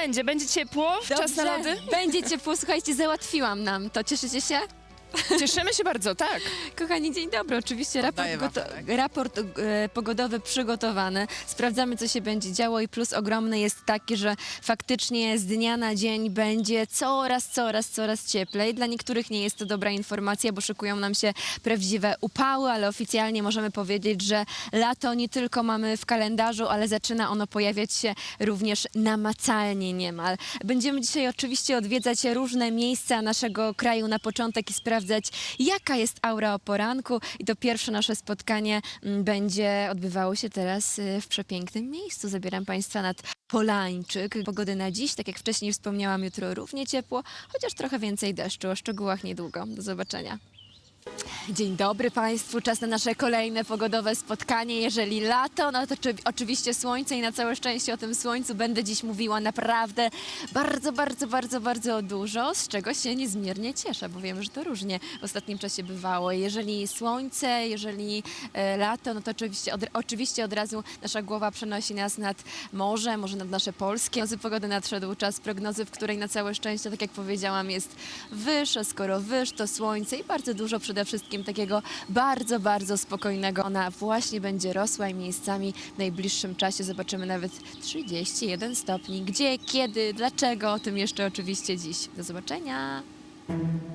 będzie? Będzie ciepło? Czas na lody? Będzie ciepło, słuchajcie, załatwiłam nam to. Cieszycie się? Cieszymy się bardzo, tak. Kochani, dzień dobry. Oczywiście raport, Oddaję goto- wafelek. raport e, pogodowy przygotowany. Sprawdzamy, co się będzie działo i plus ogromny jest taki, że faktycznie z dnia na dzień będzie coraz, coraz, coraz cieplej. Dla niektórych nie jest to dobra informacja, bo szykują nam się prawdziwe upały, ale oficjalnie możemy powiedzieć, że lato nie tylko mamy w kalendarzu, ale zaczyna ono pojawiać się również namacalnie niemal. Będziemy dzisiaj oczywiście odwiedzać różne miejsca naszego kraju na początek i sprawdzać, jaka jest aura o poranku. I to pierwsze nasze spotkanie mm, będzie odbywało się teraz y, w przepięknym miejscu. Zabieram Państwa nad Polańczyk. Pogody na dziś, tak jak wcześniej wspomniałam, jutro równie ciepło, chociaż trochę więcej deszczu. O szczegółach niedługo. Do zobaczenia. Dzień dobry Państwu, czas na nasze kolejne pogodowe spotkanie. Jeżeli lato, no to czy, oczywiście słońce i na całe szczęście o tym słońcu będę dziś mówiła naprawdę bardzo, bardzo, bardzo, bardzo dużo, z czego się niezmiernie cieszę, bo wiem, że to różnie w ostatnim czasie bywało. Jeżeli słońce, jeżeli e, lato, no to oczywiście od, oczywiście od razu nasza głowa przenosi nas nad morze, może nad nasze polskie. Prognozy pogody nadszedł czas prognozy, w której na całe szczęście, tak jak powiedziałam, jest wyż, a skoro wyż, to słońce i bardzo dużo przede wszystkim takiego bardzo, bardzo spokojnego. Ona właśnie będzie rosła i miejscami w najbliższym czasie zobaczymy nawet 31 stopni. Gdzie, kiedy, dlaczego, o tym jeszcze oczywiście dziś. Do zobaczenia!